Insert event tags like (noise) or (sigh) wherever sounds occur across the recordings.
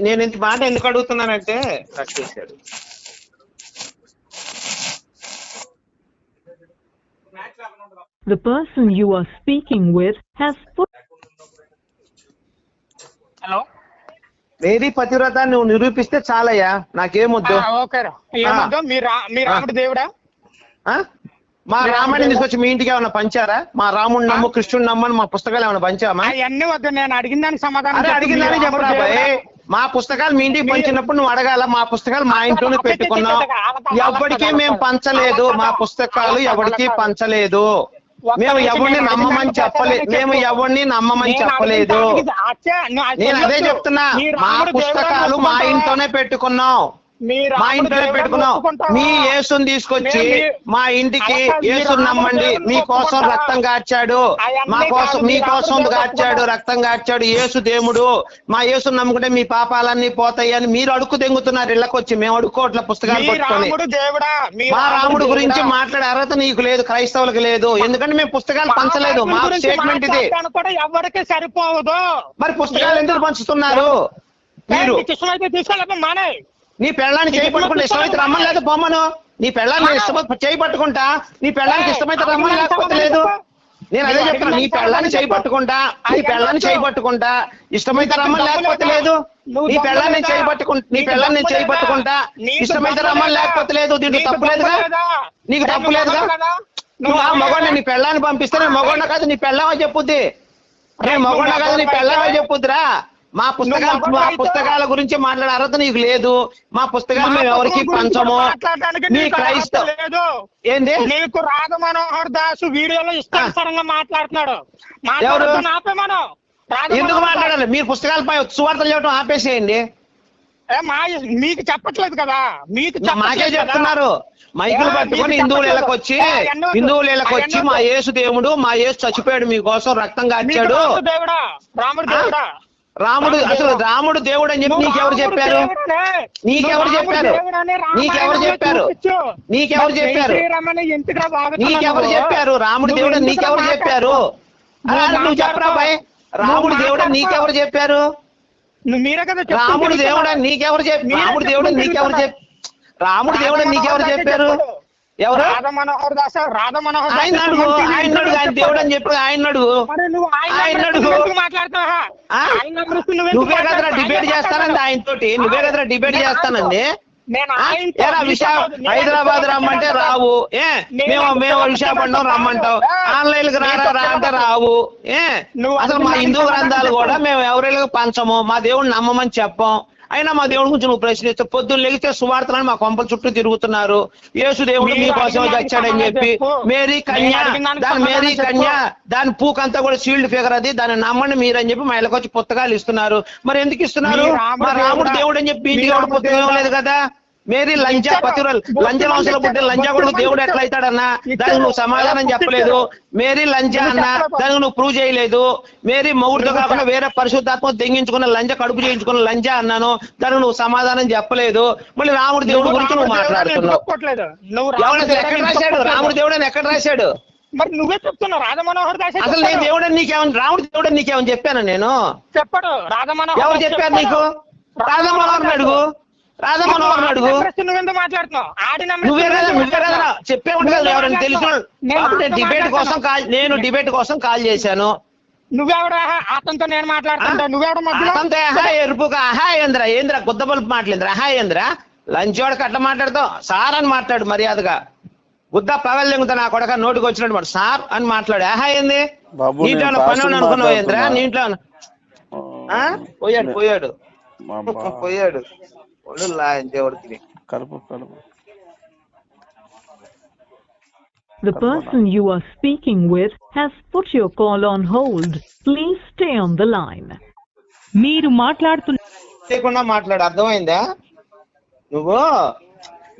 నేను ఇంత మాట ఎందుకు అడుగుతున్నానంటే కట్ చేశాడు. The person you are speaking with has put hello Mary పతివ్రత నువ్వు నిరూపిస్తే చాలయ్యా. నాకేమొద్దు. ఓకే రా. ఏమొద్దు? మీ రా మీ రాముడు దేవుడా? ఆ? మా రామాయణం తీసుకొచ్చి మీ ఇంటికి ఏమైనా పంచారా? మా రాముడు నమ్ము కృష్ణుడు నమ్మని మా పుస్తకాలు ఏమైనా పంచామా? అవన్నీ వద్దు. నేను అడిగిన దానికి సమాధానం. అడిగిందని చెప్పరా? మా పుస్తకాలు మీ ఇంటికి పంచినప్పుడు నువ్వు అడగాల మా పుస్తకాలు మా ఇంట్లోనే పెట్టుకున్నాం. ఎవరికి మేము పంచలేదు మా పుస్తకాలు ఎవరికి పంచలేదు. మేము ఎవరిని నమ్మమని చెప్పలేదు మేము ఎవరిని నమ్మమని చెప్పలేదు. నేను అదే. చెప్తున్నా. మీ పుస్తకాలు మా? ఇంట్లోనే పెట్టుకున్నాం. మీ మా ఇంట్లోనే దేవుడా పెట్టుకున్నాం? మీ యేసుని తీసుకొచ్చి మా ఇంటికి మీ యేసుని నమ్మండి. మీకోసం ఒప్పుకుంటావా? రక్తం కాచాడు మా కోసం మీ రాముడు కాచాడు రక్తం కాచాడు యేసు దేవుడు. మా యేసుని నమ్ముకుంటే మీ పాపాలన్నీ పోతాయి అని మీరు అడుక్కు తెంగుతున్నారు ఇళ్ళకొచ్చి. మేము అడుక్కోట్ల పుస్తకాలు మీ పట్టుకొని. మీ మా రాముడు గురించి? మాట్లాడే అర్హత నీకు లేదు క్రైస్తవులకు లేదు. ఎందుకంటే మేము పుస్తకాలు పంచలేదు. మా స్టేట్మెంట్ ఇది. ఎవరికి సరిపోవదు మరి పుస్తకాలు ఎందుకు పంచుతున్నారు? మీరు మానే. నీ పెళ్ళాన్ని చేయి పట్టుకుంటే ఇష్టమైతే రమ్మని లేదు పొమ్మను నీ పెళ్ళాన్ని చేయి పట్టుకుంటా. నీ పెళ్ళానికి ఇష్టమైతే రమ్మని లేకపోతే లేదు. నేను అదే చెప్తున్నా నీ పెళ్ళాన్ని చేయి పట్టుకుంటా. నీ పెళ్ళాన్ని చేయి పట్టుకుంటా. ఇష్టమైతే రమ్మని లేకపోతే లేదు. నీ పెళ్ళాన్ని చేయి పట్టుకుంటా నీ పెళ్ళాన్ని చేయి పట్టుకుంటా. ఇష్టమైతే రమ్మని లేకపోతే లేదు. దీంట్లో తప్పు లేదుగా? నీకు తప్పు లేదుగా? నువ్వు ఆ మగవాడిని నీ పెళ్ళాన్ని పంపిస్తే నేను మగవాడిన కాదు నీ పెళ్ళామో చెప్పుద్ది. నేను మగవాడిన కాదు నీ పెళ్ళామో చెప్పుద్దిరా. మా పుస్తకాలు మా పుస్తకాల గురించి మాట్లాడే అర్హత నీకు లేదు. మా పుస్తకాలు మేము ఎవరికి పంచము. నీ క్రైస్తవ లేదు. ఏంది? నీకు రాధ మనోహర్ దాసు వీడియోలో ఇష్టానుసారంగా మాట్లాడుతున్నాడు. మాట్లాడుతూ ఆపే మనం రాధ ఎందుకు మాట్లాడాలి? మీరు పుస్తకాలపై సువార్తలు చెప్పడం ఆపేసేయండి. ఏ మా మీకు చెప్పట్లేదు కదా. మీకు మాకే. చెప్తున్నారు. మైకులు పట్టుకొని హిందువులు. ఇళ్ళకొచ్చి హిందువులు ఇళ్ళకొచ్చి మా యేసు దేవుడు మా యేసు చచ్చిపోయాడు మీకోసం రక్తం కాచాడు రాముడు దేవుడా? రాముడు అసలు? రాముడు దేవుడు అని చెప్పి నీకెవరు చెప్పారు. నీకెవరు చెప్పారు? నీకెవరు చెప్పారు? నీకెవరు చెప్పారు? నీకెవరు? చెప్పారు రాముడు దేవుడు నీకెవరు చెప్పారు నువ్వు చెప్పరా బాయ్ రాముడు దేవుడు నీకెవరు చెప్పారు రాముడు దేవుడు. నీకెవరు చెప్పి రాముడు దేవుడు నీకెవరు చెప్పి రాముడు దేవుడు నీకెవరు చెప్పారు ఎవరు? రాధ మనోహర్ దాస రాధ మనోహర్ ఆయన అడుగు ఆయన అడుగు ఆయన. దేవుడు అని చెప్పి ఆయన అడుగు. ఆయన అడుగు. నువ్వు కదరా? డిబేట్ చేస్తానండి ఆయన తోటి నువ్వే కదరా డిబేట్ చేస్తానండి హైదరాబాద్ రమ్మంటే రావు. ఏ? మేము మేము విశాఖపట్నం రమ్మంటావు. ఆన్లైన్కి రారా రా అంటే రావు. ఏ? నువ్వు అసలు మా హిందూ గ్రంథాలు. కూడా మేము ఎవరికి పంచము మా దేవుడిని నమ్మమని చెప్పం. అయినా మా దేవుడి గురించి నువ్వు ప్రశ్నిస్తే పొద్దున్న లెగితే సువార్తలని మా కొంపల చుట్టూ తిరుగుతున్నారు యేసు దేవుడు మీకోసం దానికి చెప్పి మేరీ. కన్య దాని మేరీ కన్య. దాని పూకంతా కూడా షీల్డ్ ఫిగర్ అది దాన్ని నమ్మండి మీరని చెప్పి మా ఇళ్ళకి వచ్చి పుస్తకాలు ఇస్తున్నారు మరి ఎందుకు ఇస్తున్నారు రాముడు దేవుడా? అని చెప్పి పుస్తకం? లేదు కదా మేరీ లంజా. పతిరల్ లంజ బొట్టు వంశంలో పుట్టిన లంజా. కొడుకు దేవుడు ఎట్లా అవుతాడన్నా. దానికి నువ్వు సమాధానం చెప్పలేదు. మేరీ లంజా అన్న. దానికి నువ్వు ప్రూవ్ చేయలేదు మేరీ నువ్వు కాకుండా వేరే పరిశుద్ధాత్మ తెంగించుకున్న లంజ కడుపు చేయించుకున్న లంజా అన్నాను దానికి నువ్వు సమాధానం చెప్పలేదు మళ్ళీ రాముడు దేవుడి గురించి నువ్వు మాట్లాడుతున్నావు రాముడు ఎక్కడ దేవుడని రాశాడు ఒప్పుకోవట్లేదు. రాముడు దేవుడు అని ఎక్కడ రాశాడు మరి నువ్వే చెప్తున్నావు రాధ మనోహర్ దాసే అసలు నేను. దేవుడని నీకేమని రాముడు దేవుడని నీకేమని చెప్పాను నేను చెప్పాడు రాధ మనోహర్ ఎవరు చెప్పారు. నీకు రాధా మనోహర్ని అడుగు అడుగు. చెప్పే ఉంటుంది ఎవరైనా తెలిసిన. నేను డిబేట్ కోసం కాల్ నేను డిబేట్ కోసం కాల్ చేశాను. నువ్వెవడ? అతనితో నేను మాట్లాడుతుంటా. నువ్వెవడ మధ్యలో? ఎరుపుగా ఆహా ఏంద్రా? గుద్ద బల్పు మాట్లాడింద్రా? ఆహా ఏంద్రా? లంచోడికి అట్లా మాట్లాడతావు? సార్ అని మాట్లాడు మర్యాదగా. గుద్ద పగలు లెంగుతా నా కొడక నోటికి వచ్చినట్టు మాట సార్ అని మాట్లాడు. ఆహా ఏంది? బాబు, నీంట్లో పని అనుకున్నావు ఏంద్రా. నీంట్లో ఆ? పోయాడు పోయాడు. (laughs) పోయాడు. ఒళ్ళు లాయన్ దేవుడికి కలుపు కలుపు. The person you are speaking with has put your call on hold. Please stay on the line. మీరు మాట్లాడుతున్న చేయకుండా మాట్లాడు. అర్థమైందా? నువ్వు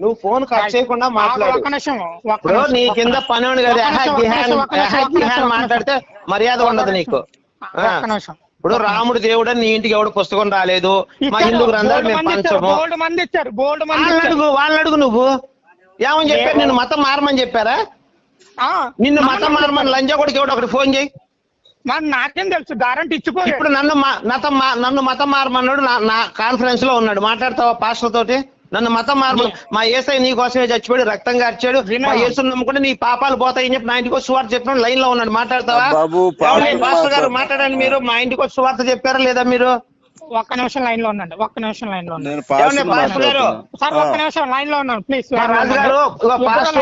నువ్వు ఫోన్ కట్ చేయకుండా మాట్లాడు. ఒక్క నిమిషం ఒక్క ఇప్పుడు నిమిషం, నీ కింద. పని ఉంది కదా. ఒక్క అహా నిమిషం, గిహాన్ ఒక్క నిమిషం, అహా ఒక్క నిమిషం, గిహాన్ ఒక్క మాట్లాడితే మర్యాద ఉండదు నీకు. ఒక్క నిమిషం. ఇప్పుడు రాముడు దేవుడు నీ ఇంటికి ఎవడు పుస్తకం రాలేదు? మా హిందూ గ్రంథాలు మేము పంచము. వాళ్ళని. అడుగు వాళ్ళని అడుగు నువ్వు. ఏమని చెప్పారు? నేను- నిన్ను మతం మారమని చెప్పారా? నిన్ను మతం మారమని లంజా కొడుకు ఎవడు? ఒకటి ఫోన్ చేయి. మరి నాకేం తెలుసు గ్యారంటీ ఇచ్చిపోయాడు ఇప్పుడు నన్ను నన్ను మతం మారమన్నాడు నా కాన్ఫరెన్స్లో ఉన్నాడు. మాట్లాడతావా పాస్టర్ తోటి నన్ను మతం మారమ మా ఏసై నీ కోసమే చచ్చిపోయాడు రక్తం కార్చాడు. విను. మా యేసుని నమ్ముకుంటే నీ పాపాలు పోతాయని చెప్పి నా ఇంటికి వచ్చి సువార్త చెప్పిన లైన్లో ఉన్నాడు. మాట్లాడతావా? పాస్టర్ గారు మాట్లాడు. మాట్లాడండి మీరు? మా ఇంటికి వచ్చి సువార్త చెప్పారా లేదా మీరు? ఒక్క నిమిషం లైన్లో ఉండండి. ఒక్క నిమిషం లైన్లో ఉండండి పాస్టర్ గారు? సార్ ఒక్క నిమిషం లైన్లో ఉన్నాను ప్లీజ్.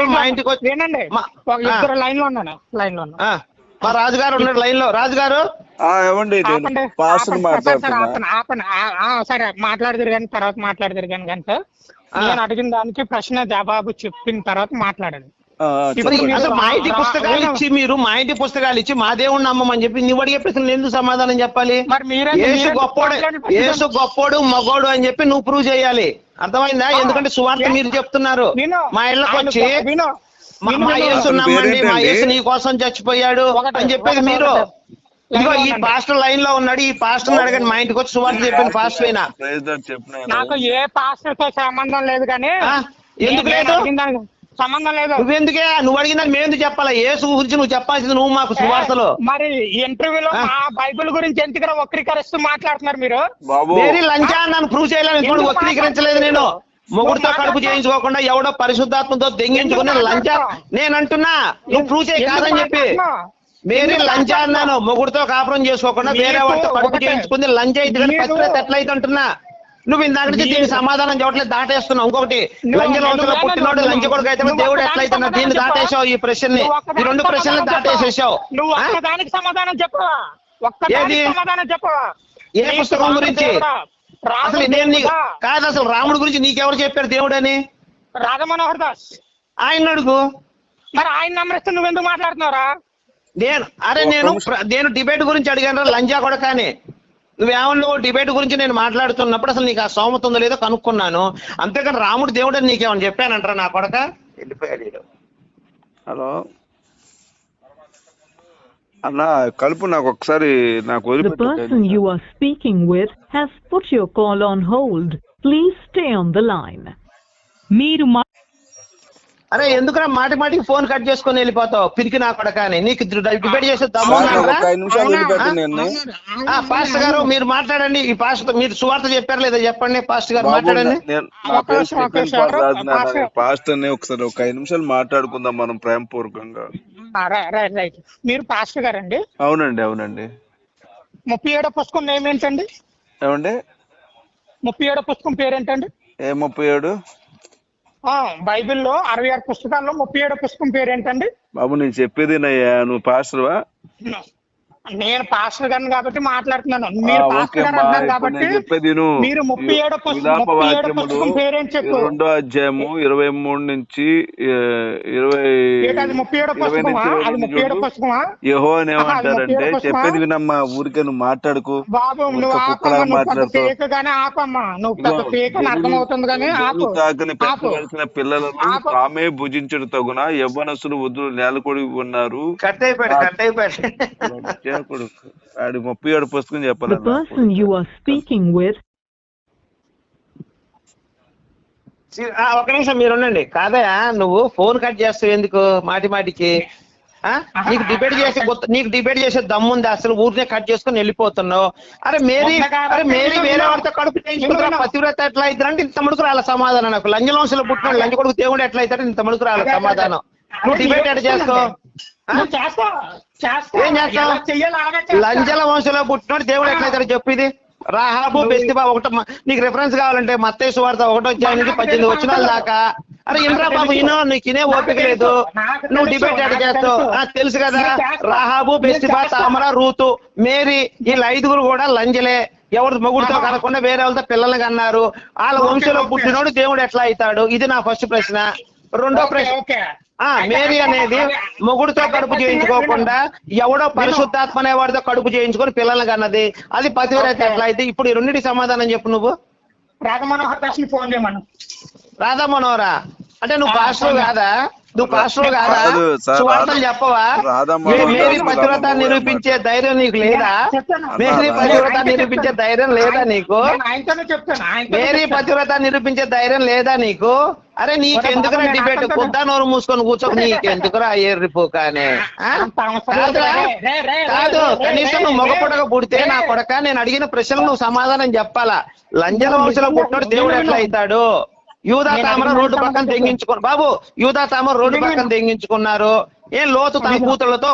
మా ఇంటికి వచ్చి- వినండి. ఇద్దరు లైన్లో ఉన్నాను లైన్లో ఉన్నాను ఆ, మా రాజుగారు ఉన్నాడు లైన్లో. రాజుగారు? ఏమండి పాస్టర్. సార్, మాట్లాడుతున్నా. మాట్లాడదురు కానీ తర్వాత మాట్లాడదురు కానీ కంటే నేను అడిగిన దానికి ప్రశ్న జవాబు చెప్పిన తర్వాత మాట్లాడండి. మా ఇంటి పుస్తకాలు ఇచ్చి మీరు మా ఇంటి పుస్తకాలు ఇచ్చి మా దేవుణ్ణి నమ్మమని చెప్పి నువ్వు అడిగే ప్రశ్నలు ఎందుకు సమాధానం చెప్పాలి? మరి మీరే యేసు మీరే గొప్పోడు. యేసు గొప్పోడు మగోడు అని చెప్పి నువ్వు ప్రూవ్ చేయాలి. అర్థమైందా? ఎందుకంటే సువార్త మీరు చెప్తున్నారు. మా ఇళ్ళకి వచ్చి మా. యేసు నమ్మండి? యేసు నీ కోసం చచ్చిపోయాడు ఒకటే, అని చెప్పేది మీరు. ఇదిగో ఈ. పాస్టర్ లైన్లో ఉన్నాడు ఈ పాస్టర్ అడగండి మా ఇంటికి వచ్చి సువార్త చెప్పిన పాస్టర్ అయినా. నాకు ఏ పాస్టర్తో సంబంధం లేదు కానీ? ఎందుకు లేదు? సంబంధం లేదు నువ్వెందుకే నువ్వు అడిగినా మేము ఎందుకు చెప్పాలా యేసు గురించి నువ్వు చెప్పాల్సింది నువ్వు మాకు సువార్తలో మరి ఇంటర్వ్యూలో ఆ? మా బైబిల్ గురించి ఎందుకు వక్రీకరిస్తూ మాట్లాడుతున్నారు మీరు బాబు లంచా నన్ను ప్రూవ్ చేయాలని వక్రీకరించలేదు నేను మొగుడుతో కడుపు చేయించుకోకుండా ఎవడో పరిశుద్ధాత్మతో దెంగించుకుని లంచా మాట్లాడుతున్నావు? నేను అంటున్నా నువ్వు ప్రూవ్ చేయి కాదని చెప్పి. ఎందుకు లంచా అన్నాను మొగుడుతో కాపురం చేసుకోకుండా వేరే వాడితో కడుపు. చేయించుకుంది లంచ అయితే కానీ పచ్చిరేత ఎట్లయితే అంటున్నా. నువ్వు ఇందాక నుంచి దీనికి సమాధానం చెప్పట్లేదు దాటేస్తున్నావు. ఇంకొకటి ఏమన్నా పుట్టినోడు లంచ కొడుకు అయితే దేవుడు ఎట్లయితే దీన్ని దాటేసావు ఈ ప్రశ్నని. ఈ రెండు ప్రశ్నలు దాటేసేసావు. నువ్వు? ఒక్కదానికి సమాధానం చెప్పు ఒక్కదానికి ఏది? సమాధానం చెప్పు ఏ పుస్తకం గురించి? దేవుడా? అసలు నేను నీకు దేవుడా? కాదు అసలు రాముడి గురించి నీకెవరు చెప్పారు దేవుడని? రాధమనోహర్ దాస్. ఆయన అడుగు. మరి ఆయన నమ్మరిస్తే నువ్వెందుకు మాట్లాడుతున్నావురా? నేను అరే నేను నేను డిబేట్ గురించి అడిగాను రా, లంజా కూడా కానీ నువ్వేమన్నా డిబేట్ గురించి నేను మాట్లాడుతున్నప్పుడు అసలు నీకు ఆ సోమత ఉందో లేదో కనుక్కున్నాను. అంతేకాని రాముడు దేవుడు అని నీకేమని చెప్పానంటారా నా కొడక? వెళ్ళిపోయాడు. Hello. అన్న కలుపు నాకు ఒకసారి నాకు The వదిలిపెట్టు person you are speaking with has put your call on hold. Please stay on the line. మీరు మా అరే ఎందుకురా మాటి మాటికి ఫోన్ కట్ చేసుకొని వెళ్ళిపోతావు? పిరికి నా కొడక అని. నీకు డిబేట్ చేసే దమ్ము పాస్టర్ గారు మీరు మాట్లాడండి. ఈ పాస్టర్ మీరు సువార్త చెప్పారు లేదా చెప్పండి? పాస్టర్ గారు మాట్లాడండి. పాస్టర్. ఒకసారి ఒక ఐదు నిమిషాలు మాట్లాడుకుందాం మనం ప్రేమపూర్వకంగా. Right right. మీరు పాస్టర్ గారండి. అవునండి అవునండి. ముప్పై ఏడో పుస్తకం నేమ్ ఏంటండి? ఏమండి? ముప్పై ఏడో పుస్తకం పేరేంటండి? ఏ ముప్పై ఏడు? బైబిల్లో అరవై ఆరు పుస్తకాల్లో ముప్పై ఏడో పుస్తకం పేరేంటండి? బాబు నేను చెప్పేది నయ్యా నువ్వు పాస్టర్వా? నేను పాస్టర్ గారిని కాబట్టి మాట్లాడుతున్నాను మీరు పాస్టర్ గారు. అంటున్నారు కాబట్టి. మీరు ముప్పై ఏడో పుస్తకం విలాప ముప్పై ఏడో వాక్యములు పుస్తకం పేరేం చెప్పు రెండో అధ్యాయము ఇరవై మూడు నుంచి ఇరవై ముప్పై ఏడో పుస్తకమా అది ముప్పై ఏడో. పుస్తకమా ఆహా, అది ఏమంటారంటే? చెప్పేది వినమ్మా ఊరికే నువ్వు మాట్లాడుకు బాబు నువ్వు ఆపమ్మా నువ్వు ఫేక్ గానే ఆపమ్మా నువ్వు పెద్ద ఫేక్ అని అర్థమవుతుంది కానీ ఆపు తాకని ఆపు పెంచవలసిన పిల్లలను. తామే భుజించడు తగున యవ్వనస్తులు వద్దులు నేలకొడి ఉన్నారు కట్ అయిపోయాడు కట్ అయిపోయాడు ముప్పై ఏడు పుస్తకం చెప్పాలి person you are speaking with సి- ఆ, ఒక నిమిషం మీరు ఉండండి. కాదయా నువ్వు ఫోన్ కట్ చేస్తావు ఎందుకు? మాటి మాటికి. ఆ? నీకు డిబేట్ చేసే నీకు డిబేట్ చేసే దమ్ముంది అసలు. ఊరినే కట్ చేసుకొని వెళ్ళిపోతున్నావు. అరే మేరీ అరే మేరీ వేరే వాడితో కడుపు చేయించుకుంటున్నా పతివ్రత ఎట్లా అవుతారంటే ఇంత మడుకు రాల సమాధానం నాకు. లంజవంశంలో పుట్టిన లంజ కొడుకు దేవుడు ఎట్లా అవుతాడు ఇంత మడుకు రాల సమాధానం. నువ్వు డిబేట్ చేస్తావు. లంజల వంశంలో పుట్టినోడు దేవుడు ఎట్లయితాడు చెప్పు ఇది? రాహాబు బెస్తిబా ఒకటో నీకు రిఫరెన్స్ కావాలంటే మత్తయి వార్త ఒకటో నుంచి పద్దెనిమిది వచ్చిన దాకా. అరే ఇంద్రా బాబు ఈనో నీకు ఇనే ఓపిక లేదు. నువ్వు డిబేట్ ఎట్లా చేస్తావు? తెలుసు. కదా. రాహాబు బెస్తిబా తామర రూతు మేరీ వీళ్ళ ఐదుగురు కూడా లంజలే. ఎవరు మొగుడుతో కనకుండా వేరే వాళ్ళతో పిల్లలు కన్నారు. వాళ్ళ వంశంలో పుట్టినోడు దేవుడు ఎట్లా అవుతాడు? ఇది నా ఫస్ట్ ప్రశ్న. రెండో ప్రశ్న. మేరీ అనేది మొగుడుతో కడుపు చేయించుకోకుండా ఎవడో పరిశుద్ధాత్మ అనే వాడితో కడుపు చేయించుకొని పిల్లల్ని కన్నది. అది పతివ్రత ఎట్లా అయితే ఇప్పుడు ఈ రెండింటికి సమాధానం చెప్పు నువ్వు. రాధమనోహర్ దాస్ని ఫోన్ చేయమను. రాధా మనోహరా. అంటే నువ్వు పాస్టర్. కాదా నువ్వు పాస్టర్ కాదా సువార్తలు చెప్పవా మేరీ పతివ్రత నిరూపించే ధైర్యం నీకు లేదా. మేరీ పతివ్రత నిరూపించే. ధైర్యం లేదా నీకు మేరీ. పతివ్రత నిరూపించే ధైర్యం లేదా నీకు అరే నీకెందుకురా బాబు, నేను డిబేట్. పొద్దా నోరు మూసుకొని కూర్చో నీకెందుకురా ఎర్రిపోకానే ఆ? అంత అవసరం లేదు. కాదురా? రే, రే, రే, కాదు కనీసం నువ్వు మగ పుడక పుడితే. నా కొడక నేను అడిగిన ప్రశ్నలు నువ్వు సమాధానం చెప్పాలా వంశంలో నిజంగా- పుట్టినోడు దేవుడు ఎట్లా అవుతాడు యూదా తామర రోడ్డు పక్కన. తెంగించుకున్నారు బాబు యూదా తామర రోడ్డు పక్కన తెంగించుకున్నారు ఏం లోతు తన. కూతుళ్ళతో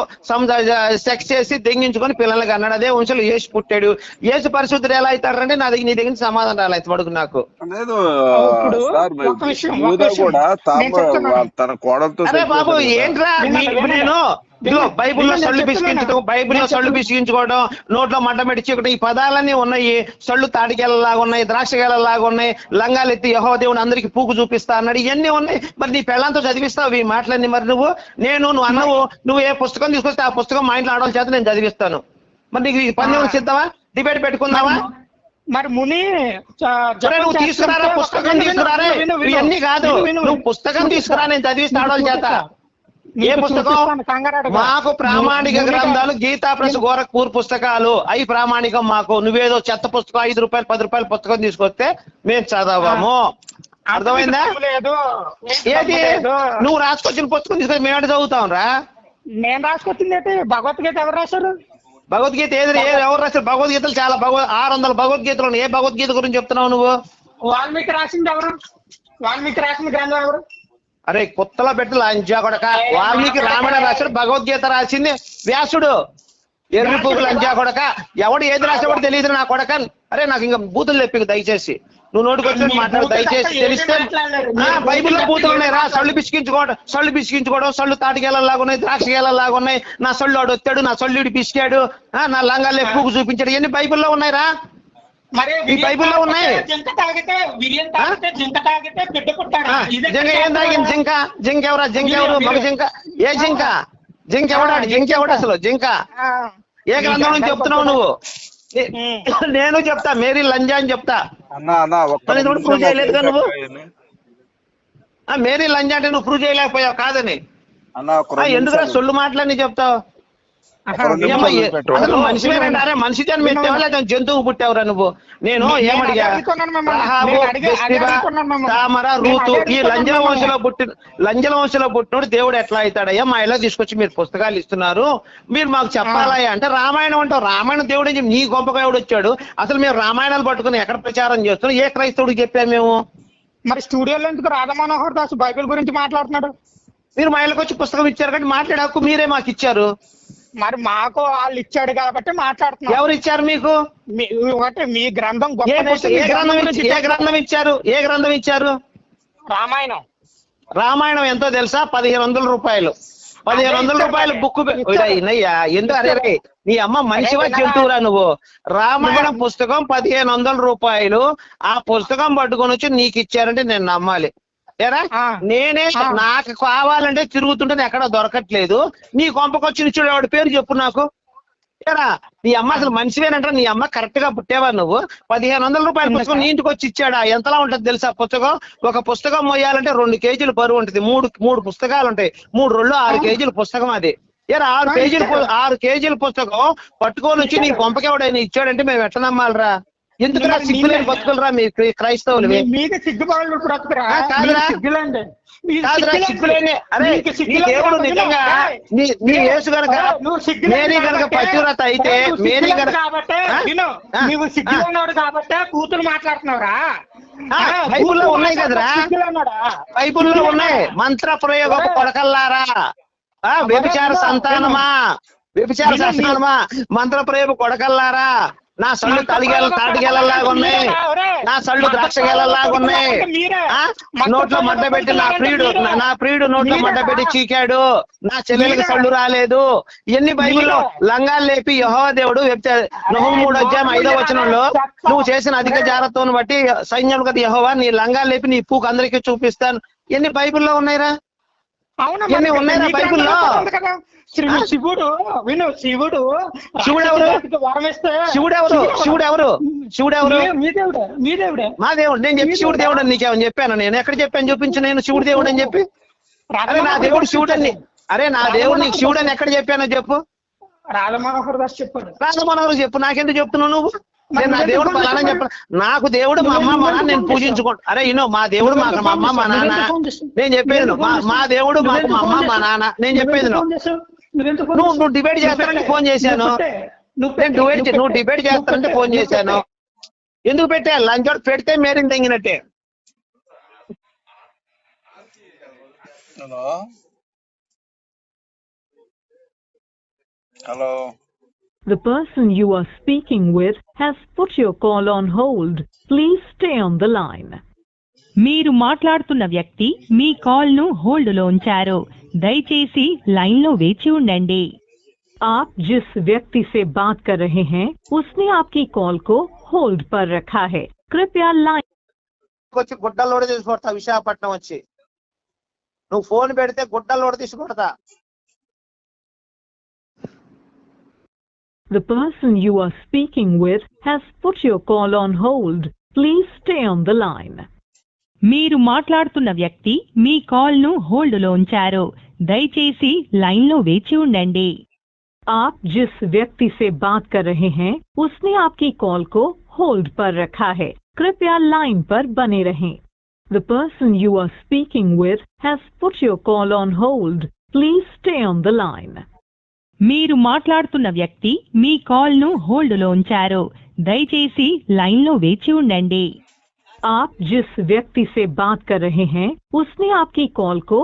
సెక్స్ చేసి తెంగించుకొని పిల్లలకి అన్నాడు అదే వంశంలో యేసు పుట్టాడు యేసు పరిశుద్ధుడు ఎలా అవుతాడంటే నా దగ్గర నీ దగ్గర సమాధానం రాలేదు పడుకు నాకు అరే బాబు. ఏంట్రా. నేను ఇదిగో బైబిల్లో సళ్ళు చెప్తున్నాను. బైబిల్లో సళ్ళు. పిసికించుకోవడం నోట్లో మడ్డ మెడిచికడం ఈ పదాలన్నీ ఉన్నాయి. సళ్ళు తాటికెళ్ళలాగా ఉన్నాయి ద్రాక్షగేలలాగా ఉన్నాయి. లంగాలు ఎత్తి యహో దేవుని అందరికి పూకు చూపిస్తా అన్నాడు. ఇవన్నీ ఉన్నాయి. మరి నీ పెళ్ళంతో చదివిస్తావు? ఈ మాటలన్నీ మరి నువ్వు? నేను నువ్వు అన్నవు నువ్వు ఏ పుస్తకం తీసుకొస్తే ఆ పుస్తకం మా ఇంట్లో ఆడవాళ్ళ చేత నేను చదివిస్తాను. మరి నీకు ఈ పందెం సిద్ధమా డిబేట్ పెట్టుకుందావా? మరి ముని నువ్వు తీసుకురారా? చేస్తుంటే పుస్తకం తీసుకురారే? విను, ఇవన్నీ కాదు. నువ్వు పుస్తకం తీసుకురా నేను చదివిస్తా ఆడవాళ్ళ చేత. ఏ పుస్తకం. మాకు ప్రామాణిక గ్రంథాలు గీతా ప్రెస్ గోరఖ్పూర్ పుస్తకాలు. అవి ప్రామాణికం మాకు. నువ్వేదో చెత్త పుస్తకం ఐదు రూపాయలు పది రూపాయల పుస్తకం తీసుకొస్తే మేము చదవము. అర్థమైందా? ఏది. నువ్వు రాసుకొచ్చిన పుస్తకం తీసుకొని మేము చదువుతాం రా నేను రాసుకొచ్చింది ఏంటి? భగవద్గీత ఎవరు రాశారు? భగవద్గీత ఏది? ఎవరు రాశారు? భగవద్గీతలు చాలా భగవద్ ఆరు వందల భగవద్గీతలు. ఏ భగవద్గీత గురించి చెప్తున్నావు నువ్వు? వాల్మీకి రాసింది ఎవరు? వాల్మీకి రాసిన గ్రంథం ఎవరు? అరే కొత్తలో పెట్టి లంచా కొడక. వాల్మీకి రామాయణ రాశాడు భగవద్గీత రాసింది వ్యాసుడు. ఎర్రి పువ్వు లంచా కొడక. ఎవడు ఏది రాసాడో తెలియదు నా కొడక. అరే నాకు ఇంకా బూతులు చెప్పి దయచేసి. నువ్వు నోటికి మాట్లాడు దయచేసి తెలిస్తే. బైబిల్లో బూతులు ఉన్నాయి. రా సళ్ళు పిసికించుకోవడం సళ్ళు పిసికించుకోవడం సళ్ళు తాటికేళ్ళలాగా ఉన్నాయి ద్రాక్ష గేలలాగా ఉన్నాయి. నా సళ్ళు వాడు వచ్చాడు నా సళ్ళుడి పిసికాడు. ఆ, నా లంగాలు ఎక్కువ చూపించాడు. ఇవన్నీ బైబిల్లో ఉన్నాయి రా ఈ బైబిల్లో ఉన్నాయి. జింక తాగితే విరియం తాగితే జింక తాగితే బిడ్డ పుట్టాడు? జింక ఏం తాగింది? జింక. జింక ఎవరా? జింక ఎవరు? మగ జింక. ఏ జింక? జింక ఎవడాడు? జింక ఎవడు అసలు? జింక. ఆ. ఏ గ్రంథం నుంచి చెప్తున్నావు నువ్వు. (laughs) నేను చెప్తా. మేరీ లంజా అని చెప్తా. అన్న అన్న ఒక్క మరి ఇంతవరకు ప్రూవ్ నిమిషం చేయలేదుగా నువ్వు? మేరీ లంజా అంటే నువ్వు ప్రూవ్ చేయలేకపోయావు కాదని. ఎందుకురా నిమిషాలు. సొల్లు మాటలని చెప్తావు? మనిషి లేదా జంతువు పుట్టావురా నువ్వు? నేను ఏమడిగా. తామర రూతు ఈ లంజల. వంశంలో పుట్టిన లంజల వంశంలో పుట్టినోడు దేవుడు ఎట్లా అవుతాడయ్యా? మా ఇలా తీసుకొచ్చి మీరు పుస్తకాలు ఇస్తున్నారు. మీరు మాకు చెప్పాలయ్యా అంటే రామాయణం అంటావు. రామాయణం దేవుడు నీ గొప్పగా ఎవడు వచ్చాడు? అసలు మేము రామాయణాలు పట్టుకుని ఎక్కడ ప్రచారం చేస్తున్నాం? ఏ క్రైస్తవుడికి చెప్పాము మేము? మరి స్టూడియోలో ఎందుకు రాధా మనోహర్ దాస్ బైబిల్ గురించి మాట్లాడుతున్నాడు? మీరు మా ఇళ్ళకి వచ్చి పుస్తకం ఇచ్చారు కాబట్టి మాట్లాడే హక్కు మీరే మాకు ఇచ్చారు. మరి మాకు వాళ్ళు ఇచ్చాడు కాబట్టి మాట్లాడుతున్నాం. ఎవరు ఇచ్చారు మీకు ఒకటి మీ గ్రంథం ఏ పుస్తకం- గ్రంథం గురించి ఇచ్చి- ఏ గ్రంథం ఇచ్చారు? ఏ గ్రంథం ఇచ్చారు? రామాయణం. రామాయణం ఎంతో తెలుసా? పదిహేను వందల రూపాయలు. పదిహేను వందల రూపాయలు. బుక్. ఇన్నయ్యా ఎందుకు అరే రే నీ అమ్మ మనిషివా అదే జంతువురా నువ్వు? రామాయణ పుస్తకం పదిహేను వందల రూపాయలు. ఆ పుస్తకం పట్టుకొని వచ్చి నీకు ఇచ్చారంటే నేను నమ్మాలి. ఏరా. నేనే. నాకు కావాలంటే తిరుగుతుంటే ఎక్కడ దొరకట్లేదు. నీ కొంపకొచ్చి నిచ్చుడు వాడి పేరు చెప్పు నాకు. ఏరా నీ అమ్మ అసలు మనిషివేనంట నీ అమ్మ కరెక్ట్గా పుట్టేవా నువ్వు? పదిహేను వందల రూపాయల పుస్తకం నీ ఇంటికి వచ్చి ఇచ్చాడా? ఎంతలా ఉంటది తెలుసా పుస్తకం? ఒక పుస్తకం మోయాలంటే రెండు కేజీలు బరువు ఉంటుంది. మూడు మూడు పుస్తకాలు ఉంటాయి. మూడు రెండు ఆరు కేజీల పుస్తకం అది. ఏరా ఆరు కేజీల. ఆరు కేజీల పుస్తకం పట్టుకొని వచ్చి నీ కొంపకెవడైనా ఇచ్చాడంటే మేము ఎట్లా నమ్మాలరా? సిగ్గులేని నీవే- బతుకులరా మీ క్రై- క్రైస్తవులు? మీకు సిగ్గుపడాలి బ్రతుకురా? సిగ్గులేండి. దేవుడు నిజంగా నీ యేసు గనక మేరీ గనక పతివ్రత అయితే మేరీ గనక కాబట్టే? నువ్వు కూతురు మాట్లాడుతున్నావురా. బైబిల్లో ఉన్నాయి కదరా? బైబుల్లో ఉన్నాయి. మంత్ర ప్రయోగపు కొడకల్లారా వ్యభిచార సంతానమా? వ్యభిచార సంతానమా? మంత్ర ప్రయోగ కొడకల్లారా నా సళ్ళు తలిగేల తాటిగేలలాగా ఉన్నాయి. నా సళ్ళు ద్రాక్ష గేలలాగా ఉన్నాయి నోట్లో మడ్డ పెట్టి నా. ప్రియుడు నా- ప్రియుడు నోట్లో. మడ్డ పెట్టి చీకాడు నా చెల్లెలకు. సళ్ళు రాలేదు ఎన్ని బైబిల్లో. లంగాలు లేపి యహో దేవుడు నహు మూడు అధ్యాయం ఐదో వచనంలో నువ్వు చేసిన అధిక జాగ్రత్తను బట్టి సైన్యం కదా యహోవా నీ లంగాలు లేపి నీ పూకు అందరికీ చూపిస్తాను ఎన్ని బైబిల్లో ఉన్నాయిరా మరి ఉన్నాయిరా బైబిల్లో? శివుడు శివుడు విను శివుడు. శివుడు ఎవరు? శివుడు ఎవరు శివుడు. ఎవరు శివుడు ఎవరు మీ- దేవుడే మీ దేవుడే. మా దేవుడు. నేను చెప్పి శివుడు దేవుడు. అని నీకేమని చెప్పాను? నేను ఎక్కడ చెప్పాను? చూపించు. నేను శివుడు దేవుడు అని చెప్పి. అరే నా దేవుడు శివుడు అని అరే నా దేవుడు నీకు శివుడు అని ఎక్కడ చెప్పానో చెప్పు. రాధమనోహర్ దాస్ చెప్పాడు. రాజమనోహర్ చెప్పు. నాకెందుకు చెప్తున్నావు నువ్వు? నేను నా దేవుడు ఫలానా చెప్ప నాకు దేవుడు మా అమ్మ మా నాన్న నేను పూజించుకుంటా అరే ఇనో మా దేవుడు మాకు మా అమ్మ మా నాన్న. నేను చెప్పేది. మా దేవుడు మాకు మా అమ్మ మా నాన్న. నేను చెప్పేది. నువ్వు నువ్వు డిబేట్ చేస్తానంటే ఫోన్ చేశాను. నేను డిబేట్ చే- నువ్వు డిబేట్ చేస్తానంటే ఫోన్ చేశాను. ఎందుకు పెట్టా? లంచ్ అవుట్ పెడితే మేరీ తెంగినట్టే. Hello. Hello. The person you are speaking with has put your call on hold. Please stay on the line. మీరు మాట్లాడుతున్న వ్యక్తి మీ కాల్ను హోల్డ్లో ఉంచారు. దయచేసి లైన్ లో వేచి ఉండండి आप जिस व्यक्ति से बात कर रहे हैं उसने आपकी कॉल को होल्ड पर रखा है कृपया लाइन వచ్చి గుడ్డలోడ తీసి కొడతా విశాఖపట్నం వచ్చి నువ్వు ఫోన్ పెడితే గుడ్డలోడ తీసి కొడతా The person you are speaking with has put your call on hold. Please stay on the line. మీరు మాట్లాడుతున్న వ్యక్తి మీ కాల్ ను హోల్డ్ లో ఉంచారు దయచేసి లైన్ లో వేచి ఉండండి आप जिस व्यक्ति से बात कर रहे हैं उसने आपकी कॉल को होल्ड पर रखा है कृपया लाइन पर बने रहें The person you are speaking with has put your call on hold. Please stay on the line. మీరు మాట్లాడుతున్న వ్యక్తి మీ కాల్ ను హోల్డ్ లో ఉంచారు దయచేసి లైన్ లో వేచి ఉండండి आप जिस व्यक्ति से बात कर रहे हैं उसने आपकी कॉल को